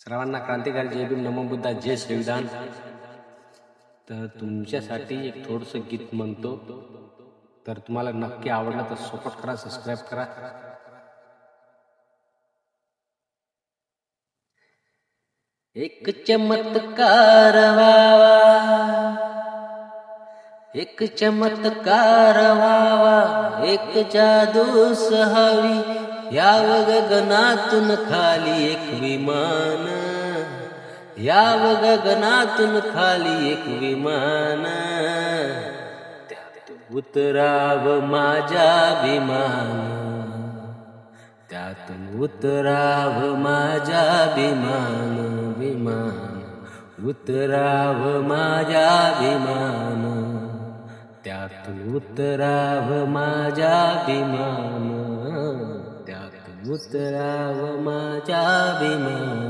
सर्वांना क्रांतिकारी जय भीम नमो बुद्धा जय संविधान तर तुमच्यासाठी एक थोडंसं गीत म्हणतो. तर तुम्हाला नक्की आवडलं तर सपोर्ट करा सबस्क्राईब करा. एक चमत्कार व्हावा. एक चमत्कार व्हावा. एक जादू सहावी याव गगनातून खाली एक विमान. याव गगनातून खाली एक विमान. त्यात उतराव माझ्या विमान. त्यातून उतराव माझ्या विमान. विमान. उतराव माझ्या विमान. त्यातून उतराव माझ्या विमान. उतराव माझ्या विमान